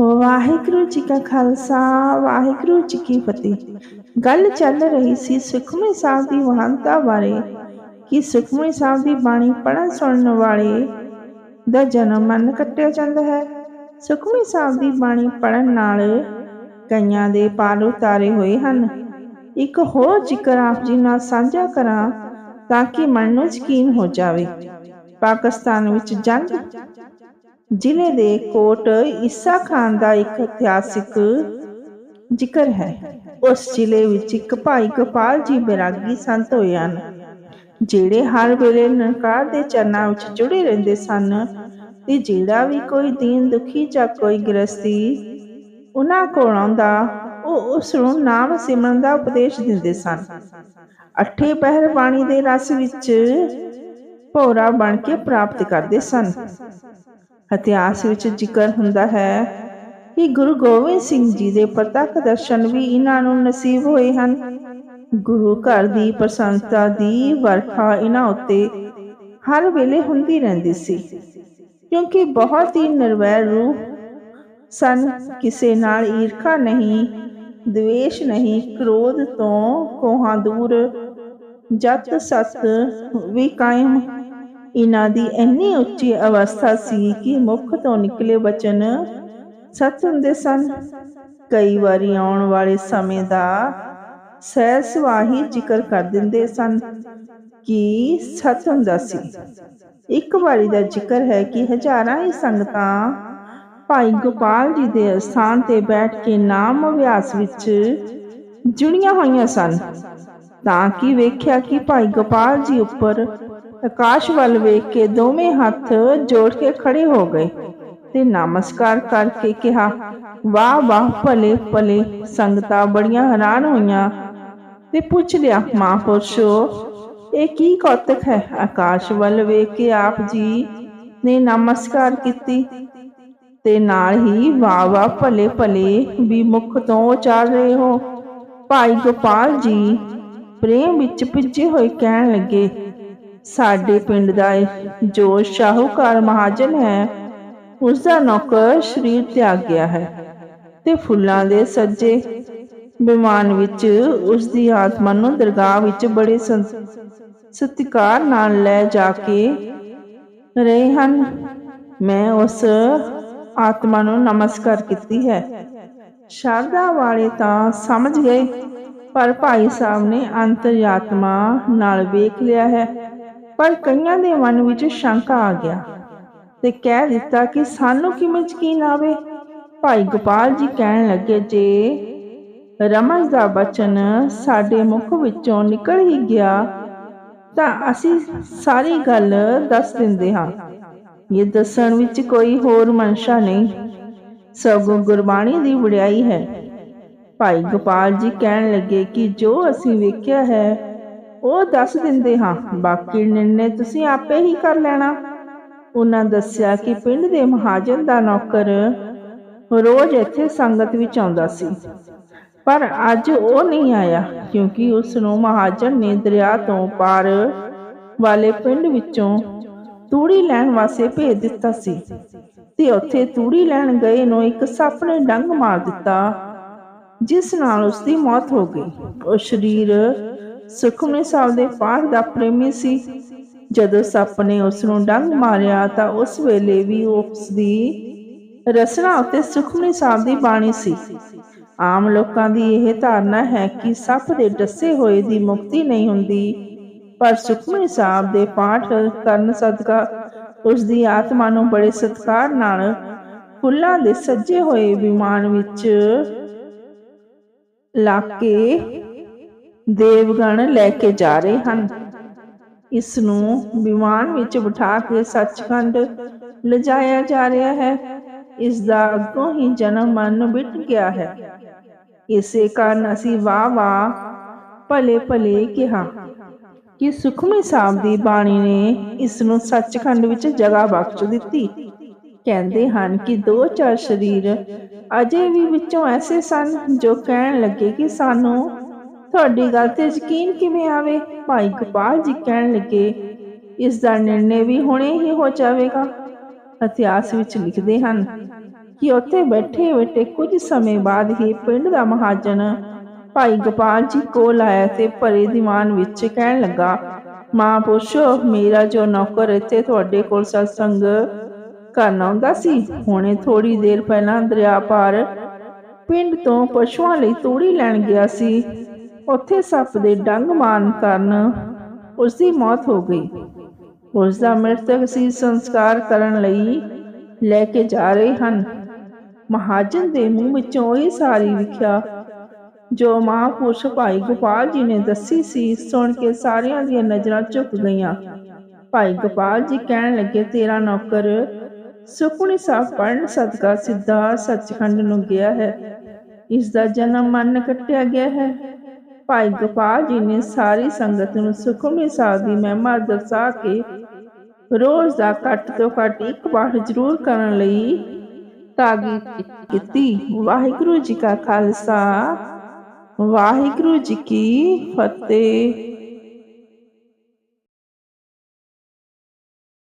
ਵਾਹਿਗੁਰੂ ਜੀ ਕਾ ਖਾਲਸਾ, ਵਾਹਿਗੁਰੂ ਜੀ ਕੀ ਫਤਿਹ। ਗੱਲ ਚੱਲ ਰਹੀ ਸੀ ਸੁਖਮਨੀ ਸਾਹਿਬ ਦੀ ਮਹਾਨਤਾ ਬਾਰੇ, ਕਿ ਸੁਖਮਨੀ ਸਾਹਿਬ ਦੀ ਬਾਣੀ ਪੜਨ ਸੁਣਨ ਵਾਲੇ ਦਾ ਜਨਮ ਮਨ ਕੱਟਿਆ ਜਾਂਦਾ ਹੈ। ਸੁਖਮਨੀ ਸਾਹਿਬ ਦੀ ਬਾਣੀ ਪੜਨ ਨਾਲ ਕਈਆਂ ਦੇ ਪਾਲ ਉਤਾਰੇ ਹੋਏ ਹਨ। ਇੱਕ ਹੋਰ ਜ਼ਿਕਰ ਆਪ ਜੀ ਨਾਲ ਸਾਂਝਾ ਕਰਾਂ ਤਾਂ ਕਿ ਮਨ ਨੂੰ ਯਕੀਨ ਹੋ ਜਾਵੇ। ਪਾਕਿਸਤਾਨ ਵਿੱਚ ਜੰਗ ਜ਼ਿਲ੍ਹੇ ਦੇ ਕੋਟ ਈਸਾ ਖਾਨ ਦਾ ਇੱਕ ਇਤਿਹਾਸਿਕ ਜ਼ਿਕਰ ਹੈ। ਉਸ ਜ਼ਿਲ੍ਹੇ ਵਿੱਚ ਇੱਕ ਭਾਈ ਗੋਪਾਲ ਜੀ ਬੈਰਾਗੀ ਸੰਤ ਹੋਏ ਹਨ, ਜਿਹੜੇ ਹਰ ਵੇਲੇ ਨਰਕਾਰ ਦੇ ਚਰਨਾਂ ਵਿੱਚ ਜੁੜੇ ਰਹਿੰਦੇ ਸਨ ਤੇ ਜਿਹੜਾ ਵੀ ਕੋਈ ਦੀਨ ਦੁਖੀ ਜਾਂ ਕੋਈ ਗ੍ਰਸਤੀ ਉਹਨਾਂ ਕੋਲ ਆਉਂਦਾ, ਉਹ ਉਸ ਨੂੰ ਨਾਮ ਸਿਮਰਨ ਦਾ ਉਪਦੇਸ਼ ਦਿੰਦੇ ਸਨ। ਅੱਠੇ ਪਹਿਰ ਬਾਣੀ ਦੇ ਰਸ ਵਿੱਚ ਭੋਰਾ ਬਣ ਕੇ ਪ੍ਰਾਪਤ ਕਰਦੇ ਸਨ। ਇਤਿਹਾਸ ਵਿੱਚ ਜ਼ਿਕਰ ਹੁੰਦਾ ਹੈ ਕਿ ਗੁਰੂ ਗੋਬਿੰਦ ਸਿੰਘ ਜੀ ਦੇ ਪ੍ਰਤੱਖ ਦਰਸ਼ਨ ਵੀ ਇਹਨਾਂ ਨੂੰ ਨਸੀਬ ਹੋਏ ਹਨ। ਗੁਰੂ ਘਰ ਦੀ ਪ੍ਰਸੰਨਤਾ ਦੀ ਵਰਖਾ ਇਹਨਾਂ ਉੱਤੇ ਹਰ ਵੇਲੇ ਹੁੰਦੀ ਰਹਿੰਦੀ ਸੀ, ਕਿਉਂਕਿ ਬਹੁਤ ਹੀ ਨਿਰਵੈਰ ਰੂਹ ਸਨ। ਕਿਸੇ ਨਾਲ ਈਰਖਾ ਨਹੀਂ, ਦਵੇਸ਼ ਨਹੀਂ, ਕ੍ਰੋਧ ਤੋਂ ਕੋਹਾਂ ਦੂਰ ਜਤ ਸਤ ਵੀ ਕਾਇਮ ਇਹਨਾਂ ਦੀ ਇੰਨੀ ਉੱਚੀ ਅਵਸਥਾ ਸੀ ਕਿ ਮੁਖ ਤੋਂ ਨਿਕਲੇ ਬਚਨ ਸਤ ਹੁੰਦੇ ਸਨ। ਕਈ ਵਾਰੀ ਆਉਣ ਵਾਲੇ ਸਮੇਂ ਦਾ ਸਹਿ ਜ਼ਿਕਰ ਕਰ ਦਿੰਦੇ ਸਨ ਕਿ ਸਤ ਹੁੰਦਾ ਸੀ। ਇੱਕ ਵਾਰੀ ਦਾ ਜ਼ਿਕਰ ਹੈ ਕਿ ਹਜ਼ਾਰਾਂ ਹੀ ਸੰਗਤਾਂ ਭਾਈ ਗੋਪਾਲ ਜੀ ਦੇ ਅਸਥਾਨ ਤੇ ਬੈਠ ਕੇ ਨਾਮ ਅਭਿਆਸ ਵਿੱਚ ਜੁੜੀਆਂ ਹੋਈਆਂ ਸਨ। ਤਾਂ ਕਿ ਵੇਖਿਆ ਕਿ ਭਾਈ ਗੋਪਾਲ ਜੀ ਉੱਪਰ ਆਕਾਸ਼ ਵੱਲ ਵੇਖ ਕੇ ਦੋਵੇਂ ਹੱਥ ਜੋੜ ਕੇ ਖੜੇ ਹੋ ਗਏ ਤੇ ਨਮਸਕਾਰ ਕਰਕੇ ਕਿਹਾ, ਵਾਹ ਵਾਹ, ਭਲੇ ਭਲੇ, ਸੰਗਤਾਂ ਬੜੀਆਂ ਹੈਰਾਨ ਹੋਈਆਂ। ਤੇ ਪੁੱਛ ਲਿਆ ਮਹਾਂਪੁਰਸ਼ੋ ਇਹ ਕੀ ਕੌਤਕ ਹੈ? ਆਕਾਸ਼ ਵੱਲ ਵੇਖ ਕੇ ਆਪ ਜੀ ਨੇ ਨਮਸਕਾਰ ਕੀਤੀ ਤੇ ਨਾਲ ਹੀ, ਵਾਹ ਵਾਹ, ਭਲੇ ਭਲੇ, ਵੀ ਮੁਖ ਤੋਂ ਉਚਾਰ ਰਹੇ ਹੋ। ਭਾਈ ਗੋਪਾਲ ਜੀ ਪ੍ਰੇਮ ਵਿੱਚ ਭਿੱਜੇ ਹੋਏ ਕਹਿਣ ਲੱਗੇ ਸਾਡੇ ਪਿੰਡ ਦਾ ਜੋ ਸ਼ਾਹੂਕਾਰ ਮਹਾਜਨ ਹੈ ਉਸ ਦਾ ਨੌਕਰ ਸ਼ਰੀਰ ਤਿਆਗ ਗਿਆ ਹੈ ਤੇ ਫੁੱਲਾਂ ਦੇ ਸੱਜੇ ਵਿਮਾਨ ਵਿੱਚ ਉਸ ਦੀ ਆਤਮਾ ਨੂੰ ਦਰਗਾਹ ਵਿੱਚ ਬੜੇ ਸਤਿਕਾਰ ਨਾਲ ਲੈ ਜਾ ਕੇ ਰਹੇ ਹਨ। ਮੈਂ ਉਸ ਆਤਮਾ ਨੂੰ ਨਮਸਕਾਰ ਕੀਤੀ ਹੈ। ਸ਼ਰਧਾ ਵਾਲੇ ਤਾਂ ਸਮਝ ਗਏ, ਪਰ ਭਾਈ ਸਾਹਿਬ ਨੇ ਅੰਤਰਆਤਮਾ ਨਾਲ ਵੇਖ ਲਿਆ ਹੈ। ਪਰ ਕਈਆਂ ਦੇ ਮਨ ਵਿੱਚ ਸ਼ੰਕਾ ਆ ਗਿਆ ਤੇ ਕਹਿ ਦਿੱਤਾ ਕਿ ਸਾਨੂੰ ਕਿਵੇਂ ਯਕੀਨ ਆਵੇ? ਭਾਈ ਗੋਪਾਲ ਜੀ ਕਹਿਣ ਲੱਗੇ, ਜੇ ਰਮਨ ਦਾ ਬਚਨ ਸਾਡੇ ਮੁਖ ਵਿੱਚੋਂ ਨਿਕਲ ਹੀ ਗਿਆ, ਤਾਂ ਅਸੀਂ ਸਾਰੀ ਗੱਲ ਦੱਸ ਦਿੰਦੇ ਹਾਂ। ਇਹ ਦੱਸਣ ਵਿੱਚ ਕੋਈ ਹੋਰ ਮਨਸ਼ਾ ਨਹੀਂ। ਸਗੋਂ ਗੁਰਬਾਣੀ ਦੀ ਵਡਿਆਈ ਹੈ। ਭਾਈ ਗੋਪਾਲ ਜੀ ਕਹਿਣ ਲੱਗੇ ਕਿ ਜੋ ਅਸੀਂ ਵੇਖਿਆ ਹੈ ਉਹ ਦੱਸ ਦਿੰਦੇ ਹਾਂ, ਬਾਕੀ ਨਿਰਣੇ ਤੁਸੀਂ ਆਪੇ ਹੀ ਕਰ ਲੈਣਾ। ਉਹਨਾਂ ਦੱਸਿਆ ਕਿ ਪਿੰਡ ਦੇ ਮਹਾਜਨ ਦਾ ਨੌਕਰ ਰੋਜ਼ ਇੱਥੇ ਸੰਗਤ ਵਿੱਚ ਆਉਂਦਾ ਸੀ। ਪਰ ਅੱਜ ਉਹ ਨਹੀਂ ਆਇਆ, ਕਿਉਂਕਿ ਉਸ ਨੂੰ ਮਹਾਜਨ ਨੇ ਦਰਿਆ ਤੋਂ ਪਾਰ ਵਾਲੇ ਪਿੰਡ ਵਿੱਚੋਂ ਤੂੜੀ ਲੈਣ ਵਾਸਤੇ ਭੇਜ ਦਿੱਤਾ ਸੀ ਤੇ ਉੱਥੇ ਤੂੜੀ ਲੈਣ ਗਏ ਨੂੰ ਇੱਕ ਸੱਪ ਨੇ ਡੰਗ ਮਾਰ ਦਿੱਤਾ, ਜਿਸ ਨਾਲ ਉਸ ਦੀ ਮੌਤ ਹੋ ਗਈ। ਉਹ ਸਰੀਰ ਸੁਖਮਨੀ ਸਾਹਿਬ ਦੇ ਪਾਠ ਦਾ ਪ੍ਰੇਮੀ ਸੀ। ਜਦੋਂ ਸੱਪ ਨੇ ਉਸ ਨੂੰ ਡੰਗ ਮਾਰਿਆ ਤਾਂ ਉਸ ਵੇਲੇ ਵੀ ਉਸ ਦੀ ਰਸਨਾ ਉਤੇ ਸੁਖਮਨੀ ਸਾਹਿਬ ਦੀ ਬਾਣੀ ਸੀ। ਆਮ ਲੋਕਾਂ ਦੀ ਇਹ ਧਾਰਨਾ ਹੈ ਕਿ ਸੱਪ ਦੇ ਡੱਸੇ ਹੋਏ ਦੀ ਮੁਕਤੀ ਨਹੀਂ ਹੁੰਦੀ, ਪਰ ਸੁਖਮਨੀ ਸਾਹਿਬ ਦੇ ਪਾਠ ਕਰਨ ਸਦਕਾ ਉਸ ਦੀ ਆਤਮਾ ਨੂੰ ਬੜੇ ਸਤਕਾਰ ਨਾਲ ਫੁੱਲਾਂ ਦੇ ਸੱਜੇ ਹੋਏ ਵਿਮਾਨ ਵਿੱਚ ਲਾ ਕੇ ਦੇਵਗਣ ਲੈ ਕੇ ਜਾ ਰਹੇ ਹਨ। ਇਸ ਨੂੰ ਵਿਮਾਨ ਵਿੱਚ ਬਿਠਾ ਕੇ ਸੱਚਖੰਡ ਲਿਜਾਇਆ ਜਾ ਰਿਹਾ ਹੈ। ਇਸ ਦਾ ਅੱਗੋਂ ਹੀ ਜਨਮ ਮਨ ਬਿਟ ਗਿਆ ਹੈ। ਇਸੇ ਕਾਰਨ ਅਸੀਂ ਵਾਹ ਵਾਹ ਭਲੇ ਭਲੇ ਕਿਹਾ ਕਿ ਸੁਖਮਨੀ ਸਾਹਿਬ ਦੀ ਬਾਣੀ ਨੇ ਇਸ ਨੂੰ ਸੱਚਖੰਡ ਵਿੱਚ ਜਗ੍ਹਾ ਬਖਸ਼ ਦਿੱਤੀ। ਕਹਿੰਦੇ ਹਨ ਕਿ ਦੋ ਚਾਰ ਸਰੀਰ ਅਜੇ ਵੀ ਵਿੱਚੋਂ ਐਸੇ ਸਨ ਜੋ ਕਹਿਣ ਲੱਗੇ ਕਿ ਸਾਨੂੰ ਤੁਹਾਡੀ ਗੱਲ ਤੇ ਯਕੀਨ ਕਿਵੇਂ ਆਵੇ? ਭਾਈ ਗੋਪਾਲ ਜੀ ਕਹਿਣ ਲੱਗੇ ਇਸ ਦਾ ਨਿਰਣੇ ਵੀ ਹੁਣੇ ਹੀ ਹੋ ਜਾਵੇਗਾ। ਇਤਿਹਾਸ ਵਿੱਚ ਲਿਖਦੇ ਹਨ ਕਿ ਉੱਥੇ ਬੈਠੇ ਬੈਠੇ ਕੁਝ ਸਮੇਂ ਬਾਅਦ ਹੀ ਪਿੰਡ ਦਾ ਮਹਾਜਨ ਭਾਈ ਗੋਪਾਲ ਜੀ ਕੋਲ ਆਇਆ ਤੇ ਭਰੇ ਦੀਵਾਨ ਵਿੱਚ ਕਹਿਣ ਲੱਗਾ, ਮਾਂ ਪੁੱਛੋ, ਮੇਰਾ ਜੋ ਨੌਕਰ ਇੱਥੇ ਤੁਹਾਡੇ ਕੋਲ ਸਤਸੰਗ ਕਰਨ ਆਉਂਦਾ ਸੀ, ਹੁਣੇ ਥੋੜੀ ਦੇਰ ਪਹਿਲਾਂ ਦਰਿਆ ਪਾਰ ਪਿੰਡ ਤੋਂ ਪਸ਼ੂਆਂ ਲਈ ਤੂੜੀ ਲੈਣ ਗਿਆ ਸੀ। ਉੱਥੇ ਸੱਪ ਦੇ ਡੰਗ ਮਾਰਨ ਕਾਰਨ ਉਸ ਦੀ ਮੌਤ ਹੋ ਗਈ। ਉਸ ਦਾ ਮ੍ਰਿਤਕ ਸੀ, ਸੰਸਕਾਰ ਕਰਨ ਲਈ ਲੈ ਕੇ ਜਾ ਰਹੇ ਹਨ। ਮਹਾਜਨ ਦੇ ਮੂੰਹ ਵਿੱਚੋਂ ਇਹ ਸਾਰੀ ਵਿਖਿਆ ਜੋ ਮਹਾਂਪੁਰਸ਼ ਭਾਈ ਗੋਪਾਲ ਜੀ ਨੇ ਦੱਸੀ ਸੀ, ਸੁਣ ਕੇ ਸਾਰਿਆਂ ਦੀਆਂ ਨਜ਼ਰਾਂ ਝੁਕ ਗਈਆਂ। ਭਾਈ ਗੋਪਾਲ ਜੀ ਕਹਿਣ ਲੱਗੇ, ਤੇਰਾ ਨੌਕਰ ਸੁਖਮਨੀ ਸਾਹਿਬ ਪੜ੍ਹਨ ਸਦਕਾ ਸਿੱਧਾ ਸੱਚਖੰਡ ਨੂੰ ਗਿਆ ਹੈ। ਇਸ ਦਾ ਜਨਮ ਮਨ ਕੱਟਿਆ ਗਿਆ ਹੈ। ਭਾਈ ਗੋਪਾਲ ਜੀ ਨੇ ਸਾਰੀ ਸੰਗਤ ਨੂੰ ਸੁਖਮਨੀ ਸਾਹਿਬ ਦੀ ਮਹਿਮਾ ਦਰਸਾ ਕੇ ਰੋਜ਼ ਦਾ ਘੱਟ ਤੋਂ ਘੱਟ ਇੱਕ ਵਾਰ ਜ਼ਰੂਰ ਕਰਨ ਲਈ ਤਾਕੀਦ ਕੀਤੀ। ਵਾਹਿਗੁਰੂ ਜੀ ਕਾ ਖਾਲਸਾ, ਵਾਹਿਗੁਰੂ ਜੀ ਕੀ ਫਤਿਹ।